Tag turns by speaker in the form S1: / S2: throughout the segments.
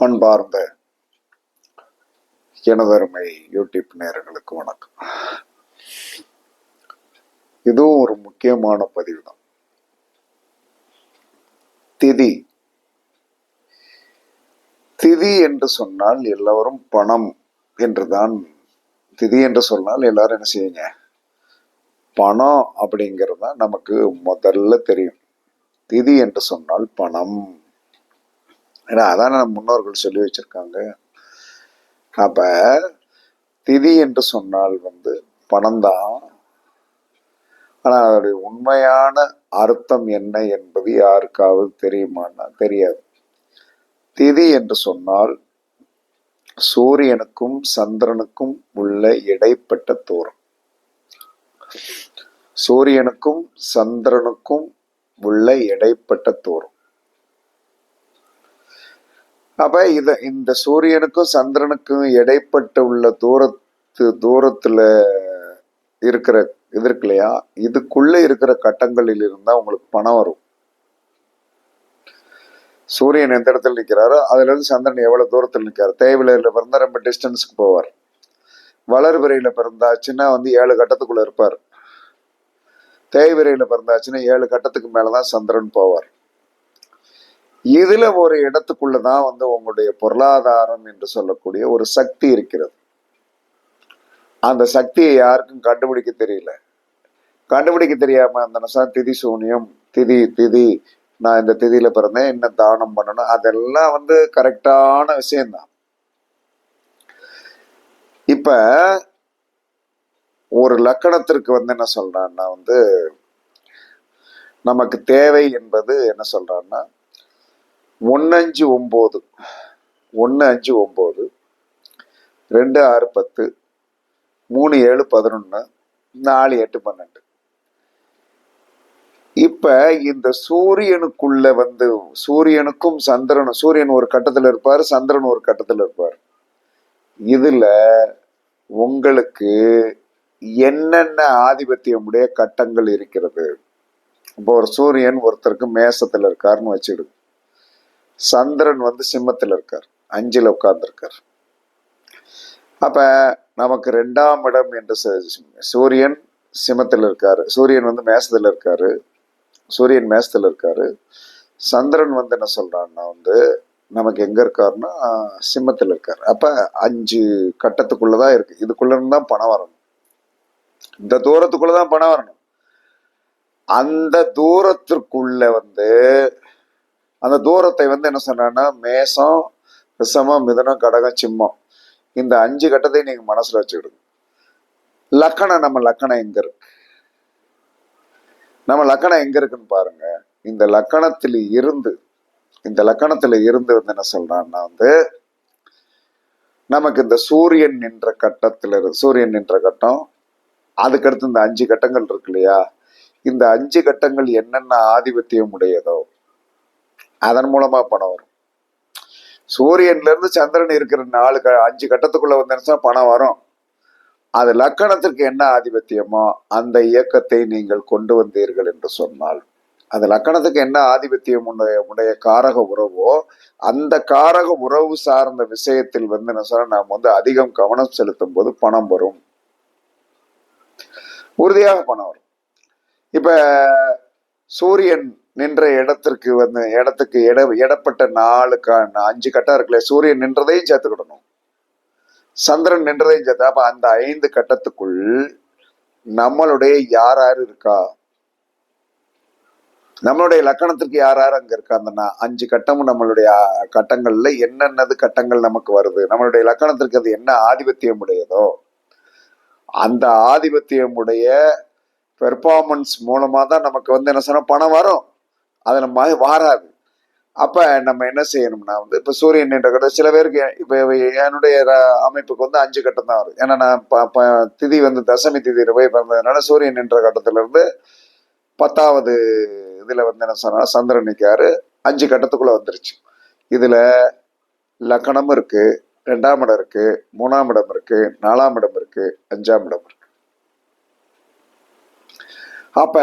S1: அன்பார்ந்த எனதருமை யூடியூப் நேர்களுக்கு வணக்கம். இதுவும் ஒரு முக்கியமான பதிவு தான் திதி. திதி என்று சொன்னால் எல்லோரும் பணம் என்றுதான். திதி என்று சொன்னால் எல்லாரும் என்ன செய்யுங்க பணம் அப்படிங்கிறது தான் நமக்கு முதல்ல தெரியும். திதி என்று சொன்னால் பணம். ஏன்னா அதான் நம்ம முன்னோர்கள் சொல்லி வச்சிருக்காங்க. அப்ப திதி என்று சொன்னால் வந்து பணம் தான். ஆனா அதோடைய உண்மையான அர்த்தம் என்ன என்பது யாருக்காவது தெரியுமான்னா தெரியாது. திதி என்று சொன்னால் சூரியனுக்கும் சந்திரனுக்கும் உள்ள இடைப்பட்ட தூரம். சூரியனுக்கும் சந்திரனுக்கும் உள்ள இடைப்பட்ட தூரம். அப்ப இத இந்த சூரியனுக்கும் சந்திரனுக்கும் இடைப்பட்டு உள்ள தூரத்து தூரத்துல இருக்கிற இது இருக்கு இல்லையா இதுக்குள்ள இருக்கிற கட்டங்களில் இருந்தா உங்களுக்கு பணம் வரும். சூரியன் எந்த இடத்துல நிற்கிறாரோ அதுல இருந்து சந்திரன் எவ்வளவு தூரத்தில் நிற்கிறார் தேவையில பிறந்தால் ரொம்ப டிஸ்டன்ஸ்க்கு போவார். வளர்பிறையில பிறந்தாச்சுன்னா வந்து ஏழு கட்டத்துக்குள்ள இருப்பார். தேய்விரையில பிறந்தாச்சுன்னா ஏழு கட்டத்துக்கு மேலதான் சந்திரன் போவார். இதுல ஒரு இடத்துக்குள்ளதான் வந்து உங்களுடைய பொருளாதாரம் என்று சொல்லக்கூடிய ஒரு சக்தி இருக்கிறது. அந்த சக்தியை யாருக்கும் கண்டுபிடிக்க தெரியல. கண்டுபிடிக்க தெரியாம அந்த நசம் திதி சூனியம் திதி திதி நான் இந்த திதியில பிறந்தேன் என்ன தானம் பண்ணணும் அதெல்லாம் வந்து கரெக்டான விஷயம்தான். இப்ப ஒரு லக்கணத்திற்கு வந்து என்ன சொல்றான்னா வந்து நமக்கு தேவை என்பது என்ன சொல்றான்னா ஒன்று அஞ்சு ஒம்பது. ஒன்று அஞ்சு ஒம்பது. ரெண்டு ஆறு பத்து. மூணு ஏழு பதினொன்று நாலு எட்டு பன்னெண்டு. இப்போ இந்த சூரியனுக்குள்ள வந்து சூரியனுக்கும் சந்திரனும் சூரியன் ஒரு கட்டத்தில் இருப்பார் சந்திரன் ஒரு கட்டத்தில் இருப்பார். இதில் உங்களுக்கு என்னென்ன ஆதிபத்தியமுடைய கட்டங்கள் இருக்கிறது? இப்போ ஒரு சூரியன் ஒருத்தருக்கு மேசத்தில் இருக்காருன்னு வச்சுடு சந்திரன் வந்து சிம்மத்தில் இருக்கார். அஞ்சில் உட்கார்ந்துருக்கார். அப்போ நமக்கு ரெண்டாம் இடம் என்று சூரியன் சிம்மத்தில் இருக்காரு. சூரியன் வந்து மேசத்தில் இருக்காரு. சூரியன் மேசத்தில் இருக்காரு. சந்திரன் வந்து என்ன சொல்றான்னா வந்து நமக்கு எங்க இருக்காருன்னா சிம்மத்தில் இருக்காரு. அப்ப அஞ்சு கட்டத்துக்குள்ளதான் இருக்கு. இதுக்குள்ள இருந்து தான் பணம் வரணும். இந்த தூரத்துக்குள்ளதான் பணம் வரணும். அந்த தூரத்திற்குள்ள வந்து அந்த தூரத்தை வந்து என்ன சொன்னா மேசம் ரிசமம் மிதனம் கடகம் சிம்மம். இந்த அஞ்சு கட்டத்தையும் நீங்க மனசுல வச்சுக்கிடுங்க. லக்கணம் நம்ம லக்கணம் எங்க இருக்கு? நம்ம லக்கணம் எங்க இருக்குன்னு பாருங்க. இந்த லக்கணத்தில் இருந்து இந்த லக்கணத்துல இருந்து வந்து என்ன சொல்றான்னா வந்து நமக்கு இந்த சூரியன் நின்ற கட்டத்தில் இரு- சூரியன் நின்ற கட்டம் அதுக்கடுத்து இந்த அஞ்சு கட்டங்கள் இருக்கு இல்லையா? இந்த அஞ்சு கட்டங்கள் என்னென்ன ஆதிபத்தியம் உடையதோ அதன் மூலமா பணம் வரும். சூரியன்ல இருந்து சந்திரன் இருக்கிற நாலு க- அஞ்சு கட்டத்துக்குள்ள வந்துருச்சா பணம் வரும். அது லக்கணத்திற்கு என்ன ஆதிபத்தியமோ அந்த இயக்கத்தை நீங்கள் கொண்டு வந்தீர்கள் என்று சொன்னால் அந்த லக்கணத்துக்கு என்ன ஆதிபத்தியம் உடைய உடைய காரக உறவோ அந்த காரக உறவு சார்ந்த விஷயத்தில் வந்து என்ன நாம் வந்து அதிகம் கவனம் செலுத்தும் போது பணம் வரும். உறுதியாக பணம் வரும். இப்ப சூரியன் நின்ற இடத்திற்கு வந்து இடத்துக்கு இட இடப்பட்ட நாலு க அஞ்சு கட்டம் இருக்குல்ல சூரியன் நின்றதையும் சேர்த்துக்கிடணும் சந்திரன் நின்றதையும் சேர்த்து அப்ப அந்த ஐந்து கட்டத்துக்குள் நம்மளுடைய யார் யார் இருக்கா? நம்மளுடைய லக்கணத்திற்கு யார் யார் அங்க இருக்கா? அந்த அஞ்சு கட்டமும் நம்மளுடைய கட்டங்கள்ல என்னென்னது கட்டங்கள் நமக்கு வருது? நம்மளுடைய லக்கணத்திற்கு அது என்ன ஆதிபத்தியம் உடையதோ அந்த ஆதிபத்தியம் உடைய பெர்ஃபார்மன்ஸ் மூலமா தான் நமக்கு வந்து என்ன சொன்னா பணம் வரும். அது நம்ம வாராது. அப்போ நம்ம என்ன செய்யணும்னா வந்து இப்போ சூரியன் என்ற கட்டம் சில பேருக்கு இப்போ என்னுடைய அமைப்புக்கு வந்து அஞ்சு கட்டம் தான் வரும். ஏன்னா நான் ப- ப- திதி வந்து தசமி திதியில் போய் பிறந்ததுனால சூரியன் என்ற கட்டத்துல இருந்து பத்தாவது இதில் வந்து என்ன சொன்னால் சந்திரன் நிக்காரு அஞ்சு கட்டத்துக்குள்ளே வந்துருச்சு. இதில் லக்கணம் இருக்குது ரெண்டாம் இடம் இருக்குது மூணாம் இடம் இருக்குது நாலாம் இடம் இருக்குது அஞ்சாம் இடம் இருக்குது அப்ப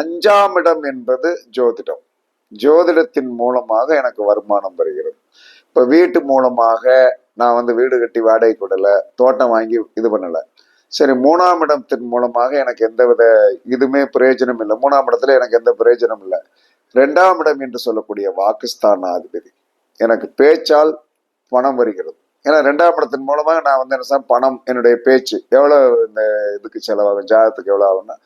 S1: அஞ்சாம் இடம் என்பது ஜோதிடம். ஜோதிடத்தின் மூலமாக எனக்கு வருமானம் வருகிறது. இப்ப வீட்டு மூலமாக நான் வந்து வீடு கட்டி வாடகை கொடுல தோட்டம் வாங்கி இது பண்ணல. சரி மூணாம் இடத்தின் மூலமாக எனக்கு எந்த வித இதுமே பிரயோஜனம் இல்லை. மூணாம் இடத்துல எனக்கு எந்த பிரயோஜனம் இல்லை. ரெண்டாம் இடம் என்று சொல்லக்கூடிய வாக்குஸ்தானாதிபதி எனக்கு பேச்சால் பணம் வருகிறது. ஏன்னா ரெண்டாம் இடத்தின் மூலமாக நான் வந்து என்ன பணம் என்னுடைய பேச்சு எவ்வளவு இந்த இதுக்கு செலவாகும் ஜாதகத்துக்கு எவ்வளவு ஆகும்னா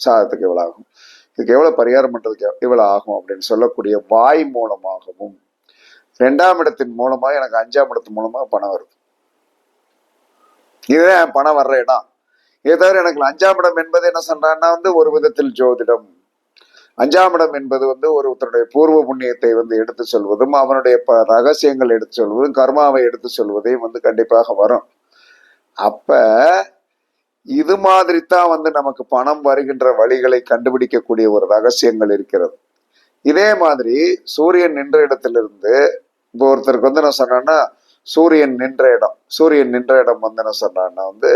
S1: சாதத்துக்கு எவ்வளவு ஆகும் இதுக்கு எவ்வளவு பரிகாரம் பண்றதுக்கு எவ்வளவு ஆகும் அப்படின்னு சொல்லக்கூடிய வாய் மூலமாகவும் ரெண்டாம் இடத்தின் மூலமாக எனக்கு அஞ்சாம் இடத்து மூலமாக பணம் வருது. இதுதான் பணம் வர்ற இடம். இதை தவிர எனக்கு அஞ்சாம் இடம் என்பது என்ன சொல்றான்னா வந்து ஒரு விதத்தில் ஜோதிடம். அஞ்சாம் இடம் என்பது வந்து ஒருத்தருடைய பூர்வ புண்ணியத்தை வந்து எடுத்து சொல்வதும் அவனுடைய ப ரகசியங்கள் எடுத்து சொல்வதும் கர்மாவை எடுத்து சொல்வதையும் வந்து கண்டிப்பாக வரும். அப்ப இது மாதிரி தான் வந்து நமக்கு பணம் வருகின்ற வழிகளை கண்டுபிடிக்கக்கூடிய ஒரு ரகசியங்கள் இருக்கிறது. இதே மாதிரி சூரியன் நின்ற இடத்திலிருந்து இப்போ ஒருத்தருக்கு வந்து நான் சொன்னேன்னா சூரியன் நின்ற இடம் சூரியன் நின்ற இடம் வந்து என்ன சொன்னான்னா வந்து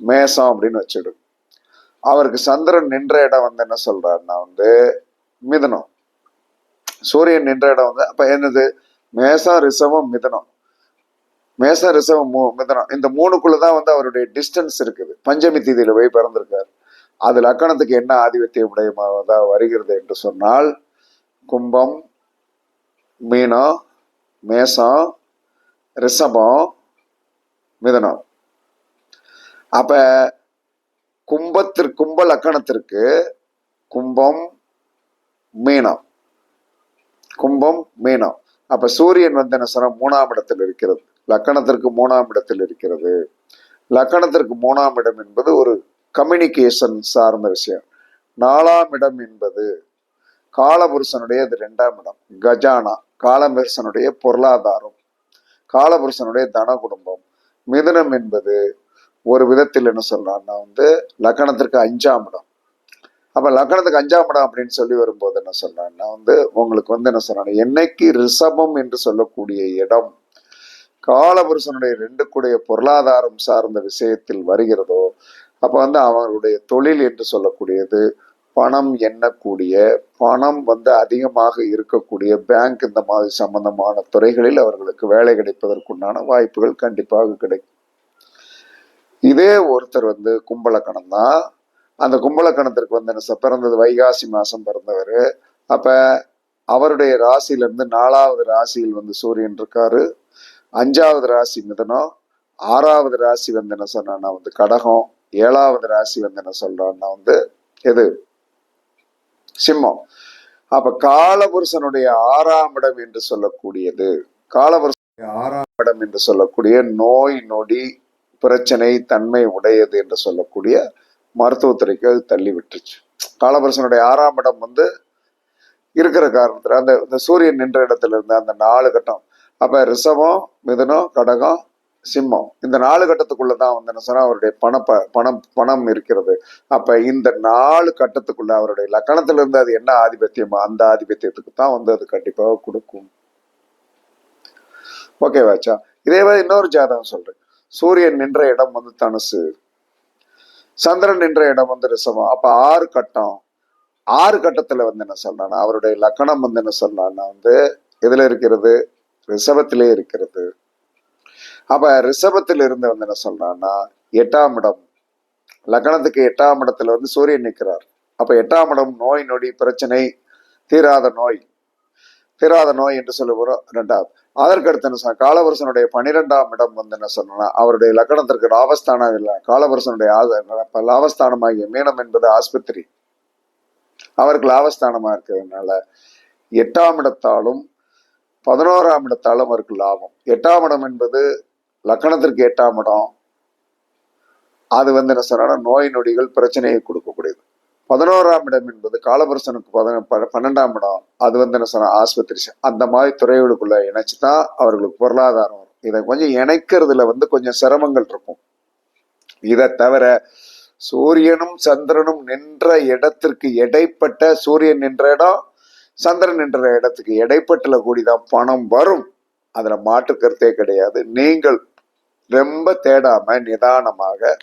S1: மேசம் அப்படின்னு வச்சுடும் அவருக்கு சந்திரன் நின்ற இடம் வந்து என்ன சொல்றாருன்னா வந்து மிதனம். சூரியன் நின்ற இடம் வந்து அப்ப என்னது? மேசம் ரிசவம் மிதனம். மேச ரிசவம் மூ- மிதனம். இந்த மூணுக்குள்ளதான் வந்து அவருடைய டிஸ்டன்ஸ் இருக்குது. பஞ்சமி தீதியில போய் பிறந்திருக்காரு. அது லக்கணத்துக்கு என்ன ஆதிபத்தியம் உடையதாக வருகிறது என்று சொன்னால் கும்பம் மீனம் மேசம் ரிஷபம் மிதனம். அப்ப கும்பத்திற்கு கும்ப லக்கணத்திற்கு கும்பம் மீனம். கும்பம் மீனம். அப்ப சூரியன் வந்து என்ன சொன்ன மூணாம் இடத்தில் இருக்கிறது. லக்கணத்திற்கு மூணாம் இடத்தில் இருக்கிறது. லக்கணத்திற்கு மூணாம் இடம் என்பது ஒரு கம்யூனிகேஷன் சார்ந்த விஷயம். நாலாம் இடம் என்பது காலபுருஷனுடைய அது ரெண்டாம் இடம். கஜானா காலபுருஷனுடைய பொருளாதாரம். காலபுருஷனுடைய தன குடும்பம். மிதுனம் என்பது ஒரு விதத்தில் என்ன சொல்றான்னா வந்து லக்கணத்திற்கு அஞ்சாம் இடம். அப்ப லக்கணத்துக்கு அஞ்சாம் இடம் அப்படின்னு சொல்லி வரும்போது என்ன சொல்றான்னா வந்து உங்களுக்கு வந்து என்ன சொல்றாங்க என்னைக்கு ரிஷபம் என்று சொல்லக்கூடிய இடம் காலபுருஷனுடைய ரெண்டு கூடிய பொருளாதாரம் சார்ந்த விஷயத்தில் வருகிறதோ அப்ப வந்து அவருடைய தொழில் என்று சொல்லக்கூடியது பணம் எண்ணக்கூடிய பணம் வந்து அதிகமாக இருக்கக்கூடிய பேங்க் இந்த மாதிரி சம்பந்தமான துறைகளில் அவர்களுக்கு வேலை கிடைப்பதற்குண்டான வாய்ப்புகள் கண்டிப்பாக கிடைக்கும். இதே ஒருத்தர் வந்து கும்பலக்கணம் தான். அந்த கும்பலக்கணத்திற்கு வந்து என்ன பிறந்தது வைகாசி மாசம் பிறந்தவர். அப்ப அவருடைய ராசியிலிருந்து நாலாவது ராசியில் வந்து சூரியன் இருக்காரு. அஞ்சாவது ராசி மிதனம் ஆறாவது ராசி வந்து என்ன சொன்னான்னா வந்து கடகம் ஏழாவது ராசி வந்து என்ன சொல்றான்னா வந்து எது? சிம்மம். அப்ப காலபுருஷனுடைய ஆறாம் இடம் என்று சொல்லக்கூடியது. காலபுருஷனுடைய ஆறாம் இடம் என்று சொல்லக்கூடிய நோய் நொடி பிரச்சனை தன்மை உடையது என்று சொல்லக்கூடிய மருத்துவத்துறைக்கு அது தள்ளி விட்டுருச்சு காலபுருஷனுடைய ஆறாம் இடம் வந்து இருக்கிற காரணத்துல அந்த இந்த சூரியன் நின்ற இடத்துல இருந்த அந்த நாலு கட்டம் அப்ப ரிஷபம் மிதுனம் கடகம் சிம்மம். இந்த நாலு கட்டத்துக்குள்ளதான் வந்து என்ன சொன்னா அவருடைய பண பணம் பணம் இருக்கிறது. அப்ப இந்த நாலு கட்டத்துக்குள்ள அவருடைய லக்கணத்துல இருந்து அது என்ன ஆதிபத்தியமோ அந்த ஆதிபத்தியத்துக்கு தான் வந்து அது கண்டிப்பாக கொடுக்கும். ஓகேவாச்சா இதே மாதிரி இன்னொரு ஜாதகம் சொல்றேன். சூரியன் நின்ற இடம் வந்து தனுசு. சந்திரன் நின்ற இடம் வந்து ரிசவம் அப்ப ஆறு கட்டம். ஆறு கட்டத்துல வந்து என்ன சொல்றான்னா அவருடைய லக்கணம் வந்து என்ன சொல்றான்னா வந்து எதுல இருக்கிறது? ரிஷபத்திலே இருக்கிறது. அப்ப ரிஷபத்தில் இருந்து வந்து என்ன சொல்றான்னா எட்டாம் இடம். லக்னத்துக்கு எட்டாம் இடத்துல வந்து சூரியன் நிற்கிறார். அப்ப எட்டாம் இடம் நோய் நொடி பிரச்சனை தீராத நோய். தீராத நோய் என்று சொல்லுகிறோம். ரெண்டாவது அதற்கு அடுத்து என்ன சொன்னா காலவரசனுடைய பனிரெண்டாம் இடம் வந்து என்ன சொன்னா அவருடைய லக்கணத்திற்கு லாபஸ்தானம் இல்லை. காலவரசனுடைய லாபஸ்தானமாகிய மீனம் என்பது ஆஸ்பத்திரி. அவருக்கு லாபஸ்தானமா இருக்கிறதுனால எட்டாம் இடத்தாலும் பதினோராம் இடத்தாலும் அவருக்கு லாபம். எட்டாம் இடம் என்பது லக்கணத்திற்கு எட்டாம் இடம். அது வந்து என்ன சொன்னா நோய் நொடிகள் பிரச்சனையை கொடுக்கக்கூடியது. பதினோராம் இடம் என்பது காலபுரசனுக்கு பதின- ப- பன்னெண்டாம் இடம். அது வந்து என்ன சொன்னா ஆஸ்பத்திரி அந்த மாதிரி துறைகளுக்குள்ள இணைச்சுதான் அவர்களுக்கு பொருளாதாரம் வரும். இதை கொஞ்சம் இணைக்கிறதுல வந்து கொஞ்சம் சிரமங்கள் இருக்கும். இதை தவிர சூரியனும் சந்திரனும் நின்ற இடத்திற்கு இடைப்பட்ட சூரியன் நின்ற இடம் சந்திரன் நின்ற இடத்துக்கு இடைப்பட்டுல கூடிதான் பணம் வரும். அதுல மாற்று கருத்தே கிடையாது. நீங்கள் ரொம்ப தேடாம நிதானமாக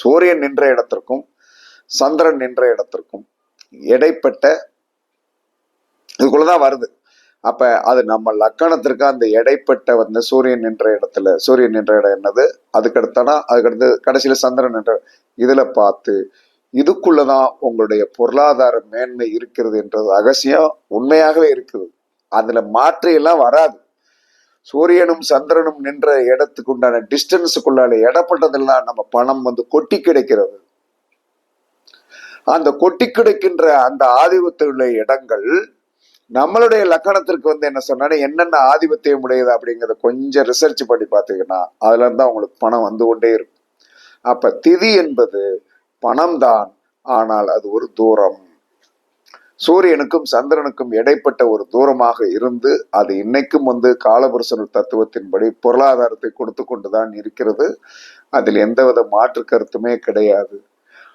S1: சூரியன் நின்ற இடத்திற்கும் சந்திரன் நின்ற இடத்திற்கும் இடைப்பட்ட இதுக்குள்ளதான் வருது. அப்ப அது நம்ம லக்கணத்திற்கு அந்த இடைப்பட்ட வந்து சூரியன் நின்ற இடத்துல சூரியன் நின்ற இடம் என்னது? அதுக்கடுத்தானா அதுக்கடுத்து கடைசியில சந்திரன் என்ற இதுல பார்த்து இதுக்குள்ளதான் உங்களுடைய பொருளாதார மேன்மை இருக்கிறது என்றது அகசியம் உண்மையாகவே இருக்குது. அதுல மாற்று எல்லாம் வராது. சூரியனும் சந்திரனும் நின்ற இடத்துக்கு உண்டான டிஸ்டன்ஸுக்குள்ளால இடப்பட்டதெல்லாம் நம்ம பணம் வந்து கொட்டி கிடைக்கிறது. அந்த கொட்டி கிடைக்கின்ற அந்த ஆதிபத்தியுள்ள இடங்கள் நம்மளுடைய லக்கணத்திற்கு வந்து என்ன சொன்னா என்னென்ன ஆதிபத்தியம் உடையது அப்படிங்கிறத கொஞ்சம் ரிசர்ச் பண்ணி பார்த்தீங்கன்னா அதுல இருந்தா தான் உங்களுக்கு பணம் வந்து கொண்டே இருக்கும். அப்ப திதி என்பது பணம்தான் ஆனால் அது ஒரு தூரம். சூரியனுக்கும் சந்திரனுக்கும் இடைப்பட்ட ஒரு தூரமாக இருந்து அது இன்னைக்கும் வந்து காலபுருஷன் தத்துவத்தின்படி பொருளாதாரத்தை கொடுத்து கொண்டுதான் இருக்கிறது. அதில் எந்தவித மாற்று கருத்துமே கிடையாது.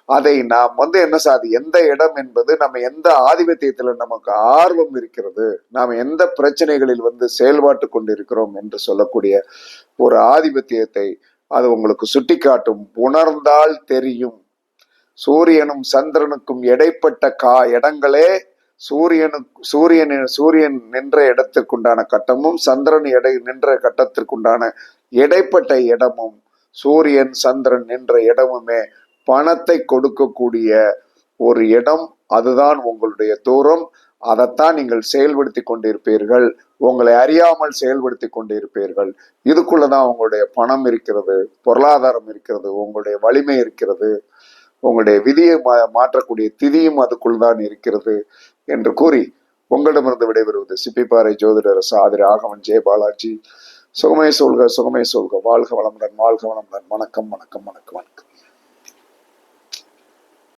S1: அதை நாம் வந்து என்ன சாதி எந்த இடம் என்பது நம்ம எந்த ஆதிபத்தியத்துல நமக்கு ஆர்வம் இருக்கிறது நாம் எந்த பிரச்சனைகளில் வந்து செயல்பாட்டு கொண்டிருக்கிறோம் என்று சொல்லக்கூடிய ஒரு ஆதிபத்தியத்தை அது உங்களுக்கு சுட்டிக்காட்டும் உணர்ந்தால் தெரியும். சூரியனும் சந்திரனுக்கும் இடைப்பட்ட கா இடங்களே சூரியனுக்கு சூரியன் சூரியன் நின்ற இடத்திற்குண்டான கட்டமும் சந்திரன் எடை நின்ற கட்டத்திற்குண்டான இடைப்பட்ட இடமும் சூரியன் சந்திரன் நின்ற இடமுமே பணத்தை கொடுக்கக்கூடிய ஒரு இடம். அதுதான் உங்களுடைய தூரம். அதைத்தான் நீங்கள் செயல்படுத்தி கொண்டிருப்பீர்கள். உங்களை அறியாமல் செயல்படுத்தி கொண்டிருப்பீர்கள். இதுக்குள்ளதான் உங்களுடைய பணம் இருக்கிறது பொருளாதாரம் இருக்கிறது உங்களுடைய வலிமை இருக்கிறது. உங்களுடைய விதியை மா மாற்றக்கூடிய திதியும் அதுக்குள் தான் இருக்கிறது என்று கூறி உங்களிடமிருந்து விடைபெறுவது சிப்பிப்பாறை ஜோதிடர் சாதி ஆகவன் ஜெய பாலாஜி. சுகமே சொல்க சுகமே சொல்க வாழ்க வளமுடன் வாழ்க வளமுடன். வணக்கம் வணக்கம் வணக்கம் வணக்கம்.